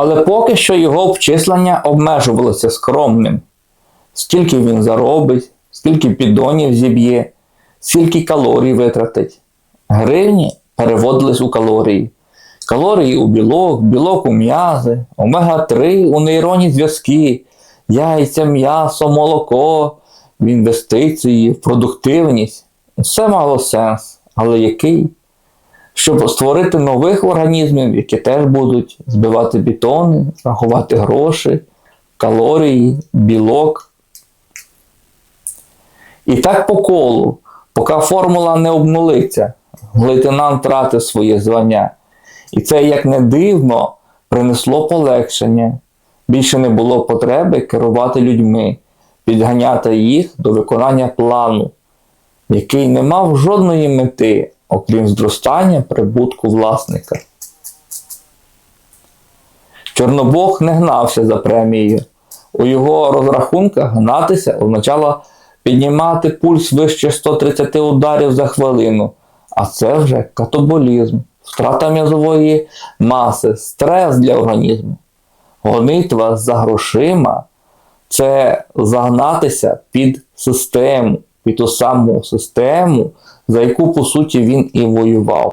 Але поки що його обчислення обмежувалося скромним. Скільки він заробить, скільки піддонів зіб'є, скільки калорій витратить. Гривні переводились у калорії. Калорії у білок, білок у м'язи, омега-3 у нейронні зв'язки, яйця, м'ясо, молоко, в інвестиції, в продуктивність. Все мало сенс, але який? Щоб створити нових організмів, які теж будуть збивати бетони, рахувати гроші, калорії, білок. І так по колу, поки формула не обнулиться, лейтенант втратив своє звання. І це, як не дивно, принесло полегшення. Більше не було потреби керувати людьми, підганяти їх до виконання плану, який не мав жодної мети, окрім зростання прибутку власника. Чорнобог не гнався за премією. У його розрахунках гнатися означало піднімати пульс вище 130 ударів за хвилину, а це вже катаболізм, втрата м'язової маси, стрес для організму. Гонитва за грошима це загнатися під систему, під ту саму систему, за яку, по суті, він і воював.